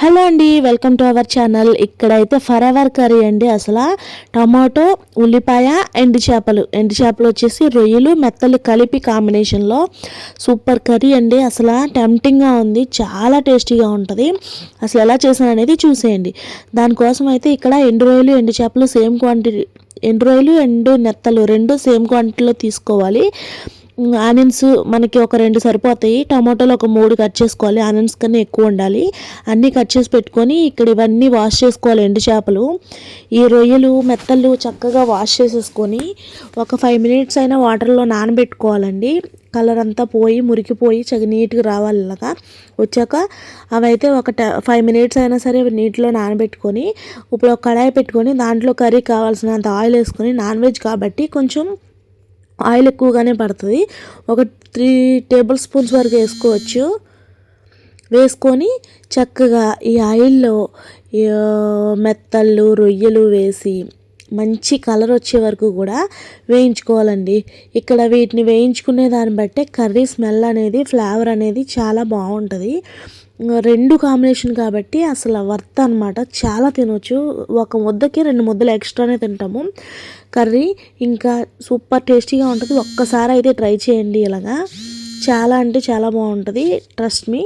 Hello అండి welcome to our channel. ఇక్కడైతే ఫరెవర్ కర్రీ అండి అసలు. టమాటో ఉల్లిపాయ ఎండు చేపలు. ఎండు చేపలు వచ్చేసి రొయ్యలు మెత్తలు కలిపి కాంబినేషన్లో సూపర్ కర్రీ అండి. అసలు టెంప్టింగ్గా ఉంది. చాలా టేస్టీగా ఉంటుంది. అసలు ఎలా చేసాను అనేది చూసేయండి. దానికోసం అయితే ఇక్కడ ఎండు రొయ్యలు ఎండు చేపలు సేమ్ క్వాంటిటీ ఎండు రొయ్యలు ఎండు నెత్తలు రెండు సేమ్ క్వాంటిటీలో తీసుకోవాలి. ఆనియన్స్ మనకి ఒక రెండు సరిపోతాయి. టమాటోలు ఒక మూడు కట్ చేసుకోవాలి. ఆనియన్స్ కన్నా ఎక్కువ ఉండాలి. అన్నీ కట్ చేసి పెట్టుకొని ఇక్కడ ఇవన్నీ వాష్ చేసుకోవాలి ఎండు చేపలు. ఈ రొయ్యలు మెత్తలు చక్కగా వాష్ చేసేసుకొని ఒక ఫైవ్ మినిట్స్ అయినా వాటర్లో నానబెట్టుకోవాలండి. కలర్ అంతా పోయి మురికిపోయి చక్క నీట్గా రావాలి ఇలాగా. వచ్చాక అవైతే ఒక ఫైవ్ మినిట్స్ అయినా సరే నీటిలో నానబెట్టుకొని ఇప్పుడు ఒక కడాయి పెట్టుకొని దాంట్లో కర్రీ కావాల్సినంత ఆయిల్ వేసుకొని నాన్ వెజ్ కాబట్టి కొంచెం ఆయిల్ ఎక్కువగానే పడుతుంది. ఒక త్రీ టేబుల్ స్పూన్స్ వరకు వేసుకోవచ్చు. వేసుకొని చక్కగా ఈ ఆయిల్లో మెత్తళ్ళు రొయ్యలు వేసి మంచి కలర్ వచ్చే వరకు కూడా వేయించుకోవాలండి. ఇక్కడ వీటిని వేయించుకునే దాన్ని బట్టే కర్రీ స్మెల్ అనేది ఫ్లేవర్ అనేది చాలా బాగుంటుంది. రెండు కాంబినేషన్ కాబట్టి అసలు వర్త్ అనమాట చాలా తినొచ్చు. ఒక ముద్దకి రెండు ముద్దలు ఎక్స్ట్రానే తింటాము. కర్రీ ఇంకా సూపర్ టేస్టీగా ఉంటుంది. ఒక్కసారి అయితే ట్రై చేయండి ఇలాగా. చాలా అంటే చాలా బాగుంటుంది. ట్రస్ట్ మీ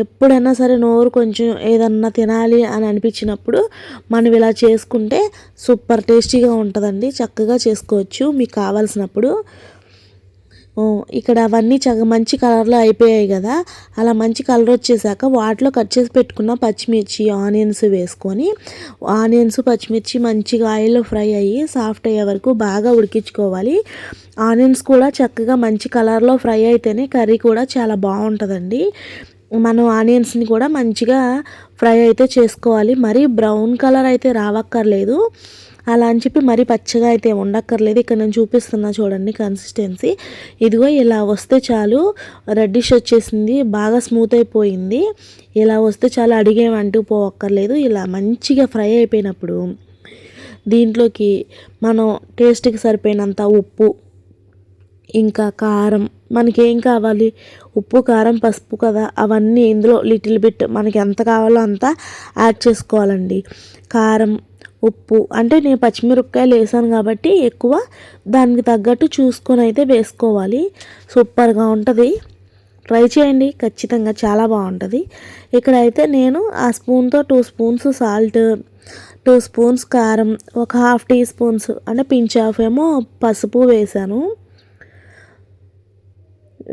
ఎప్పుడైనా సరే నోరు కొంచెం ఏదన్నా తినాలి అని అనిపించినప్పుడు మనం ఇలా చేసుకుంటే సూపర్ టేస్టీగా ఉంటుందండి. చక్కగా చేసుకోవచ్చు. మీకు కావాల్సినప్పుడు. ఇక్కడ అవన్నీ చక్క మంచి కలర్లో అయిపోయాయి కదా. అలా మంచి కలర్ వచ్చేసాక వాటిలో కట్ చేసి పెట్టుకున్న పచ్చిమిర్చి ఆనియన్స్ వేసుకొని ఆనియన్స్ పచ్చిమిర్చి మంచిగా ఆయిల్లో ఫ్రై అయ్యి సాఫ్ట్ అయ్యే వరకు బాగా ఉడికించుకోవాలి. ఆనియన్స్ కూడా చక్కగా మంచి కలర్లో ఫ్రై అయితేనే కర్రీ కూడా చాలా బాగుంటుందండి. మనం ఆనియన్స్ని కూడా మంచిగా ఫ్రై అయితే చేసుకోవాలి. మరీ బ్రౌన్ కలర్ అయితే రావక్కర్లేదు. అలా అని చెప్పి మరీ పచ్చగా అయితే ఉండక్కర్లేదు. ఇక్కడ నేను చూపిస్తున్నా చూడండి కన్సిస్టెన్సీ ఇదిగో ఇలా వస్తే చాలు రెడ్డిష్ వచ్చేసింది బాగా స్మూత్ అయిపోయింది. ఇలా వస్తే చాలు అడిగేమంటూ పోవక్కర్లేదు. ఇలా మంచిగా ఫ్రై అయిపోయినప్పుడు దీంట్లోకి మనం టేస్ట్కి సరిపోయినంత ఉప్పు ఇంకా కారం. మనకేం కావాలి? ఉప్పు కారం పసుపు కదా. అవన్నీ ఇందులో లిటిల్ బిట్ మనకి ఎంత కావాలో అంత యాడ్ చేసుకోవాలండి. కారం ఉప్పు. అంటే నేను పచ్చిమిరపకాయలు వేసాను కాబట్టి ఎక్కువ దానికి తగ్గట్టు చూసుకొని అయితే వేసుకోవాలి. సూపర్గా ఉంటుంది. ట్రై చేయండి. ఖచ్చితంగా చాలా బాగుంటుంది. ఇక్కడైతే నేను ఆ స్పూన్తో two spoons salt two spoons కారం ఒక హాఫ్ టీ స్పూన్స్ అంటే పించ్ హాఫ్ ఏమో పసుపు వేసాను.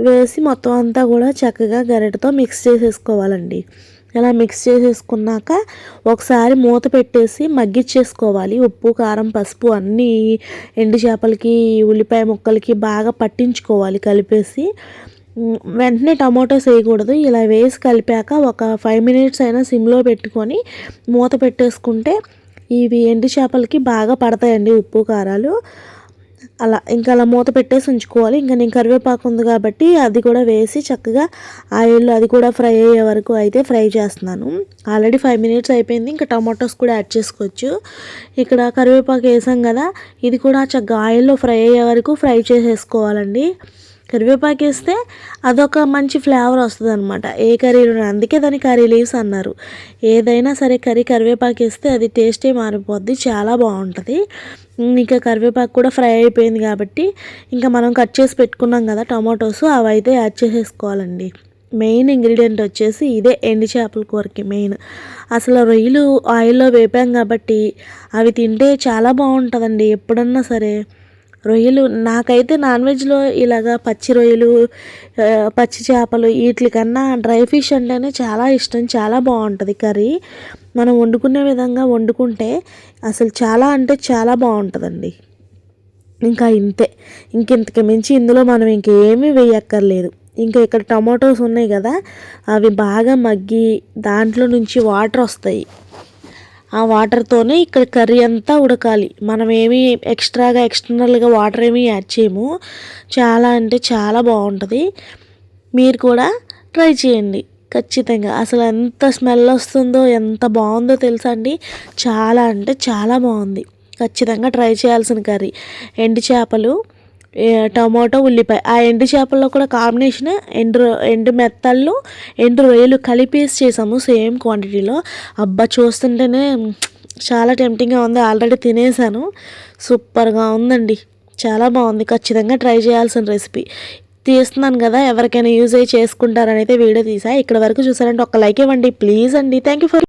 వేసి మొత్తం అంతా కూడా చక్కగా గరిటతో మిక్స్ చేసేసుకోవాలండి. ఇలా మిక్స్ చేసేసుకున్నాక ఒకసారి మూత పెట్టేసి మగ్గిచ్చేసుకోవాలి. ఉప్పు కారం పసుపు అన్నీ ఎండు చేపలకి ఉల్లిపాయ ముక్కలకి బాగా పట్టించుకోవాలి కలిపేసి. వెంటనే టమాటోస్ వేయకూడదు. ఇలా వేసి కలిపాక ఒక ఫైవ్ మినిట్స్ అయినా సిమ్లో పెట్టుకొని మూత పెట్టేసుకుంటే ఇవి ఎండు చేపలకి బాగా పడతాయండి ఉప్పు కారాలు. అలా ఇంకా అలా మూత పెట్టేసి ఉంచుకోవాలి. ఇంకా నేను కరివేపాకు ఉంది కాబట్టి అది కూడా వేసి చక్కగా ఆయిల్లో అది కూడా ఫ్రై అయ్యే వరకు అయితే ఫ్రై చేస్తున్నాను. ఆల్రెడీ ఫైవ్ మినిట్స్ అయిపోయింది. ఇంకా టమాటోస్ కూడా యాడ్ చేసుకోవచ్చు. ఇక్కడ కరివేపాకు వేసాం కదా ఇది కూడా చక్కగా ఆయిల్లో ఫ్రై అయ్యే వరకు ఫ్రై చేసేసుకోవాలండి. కరివేపాకు వేస్తే అదొక మంచి ఫ్లేవర్ వస్తుంది అనమాట ఏ కర్రీలో అందుకే దాని కర్రీ లీవ్స్ అన్నారు. ఏదైనా సరే కర్రీ కరివేపాకు వేస్తే అది టేస్టే మారిపోద్ది చాలా బాగుంటుంది. ఇంకా కరివేపాకు కూడా ఫ్రై అయిపోయింది కాబట్టి ఇంకా మనం కట్ చేసి పెట్టుకున్నాం కదా టమాటోస్ అవి అయితే యాడ్ చేసేసుకోవాలండి. మెయిన్ ఇంగ్రీడియంట్ వచ్చేసి ఇదే ఎండి చేపల కూరకి మెయిన్. అసలు రొయ్యలు ఆయిల్లో వేపాం కాబట్టి అవి తింటే చాలా బాగుంటుందండి ఎప్పుడన్నా సరే. రొయ్యలు. నాకైతే నాన్ వెజ్లో ఇలాగా పచ్చి రొయ్యలు పచ్చి చేపలు వీటి కన్నా డ్రై ఫిష్ అంటేనే చాలా ఇష్టం చాలా బాగుంటుంది కర్రీ. మనం వండుకునే విధంగా వండుకుంటే అసలు చాలా అంటే చాలా బాగుంటుందండి. ఇంకా ఇంతే. ఇంకెంతకి మించి ఇందులో మనం ఇంకేమీ వేయక్కర్లేదు. ఇంకా ఇక్కడ టమాటోస్ ఉన్నాయి కదా అవి బాగా మగ్గి దాంట్లో నుంచి వాటర్ వస్తాయి. ఆ వాటర్తోనే ఇక్కడ కర్రీ అంతా ఉడకాలి. మనం ఏమీ ఎక్స్ట్రాగా ఎక్స్టర్నల్గా వాటర్ ఏమీ యాడ్ చేయము. చాలా అంటే చాలా బాగుంటుంది. మీరు కూడా ట్రై చేయండి. ఖచ్చితంగా. అసలు ఎంత స్మెల్ వస్తుందో ఎంత బాగుందో తెలుసా అండి? చాలా అంటే చాలా బాగుంది. ఖచ్చితంగా ట్రై చేయాల్సిన కర్రీ ఎండు చేపలు టమాటో ఉల్లిపాయ. ఆ ఎండు చేపల్లో కూడా కాంబినేషన్ ఎండు ఎండు మెత్తళ్ళు ఎండు రొయ్యలు కలిపేసి చేసాము సేమ్ క్వాంటిటీలో అబ్బా చూస్తుంటేనే చాలా టెంప్టింగ్గా ఉంది. ఆల్రెడీ తినేసాను. సూపర్గా ఉందండి. చాలా బాగుంది. ఖచ్చితంగా ట్రై చేయాల్సిన రెసిపీ తీస్తున్నాను కదా ఎవరికైనా యూజ్ అయ్యి చేసుకుంటారని అయితే వీడియో తీసా. ఇక్కడ వరకు చూసారంటే ఒక లైక్ ఇవ్వండి. ప్లీజ్ అండి. Thank you for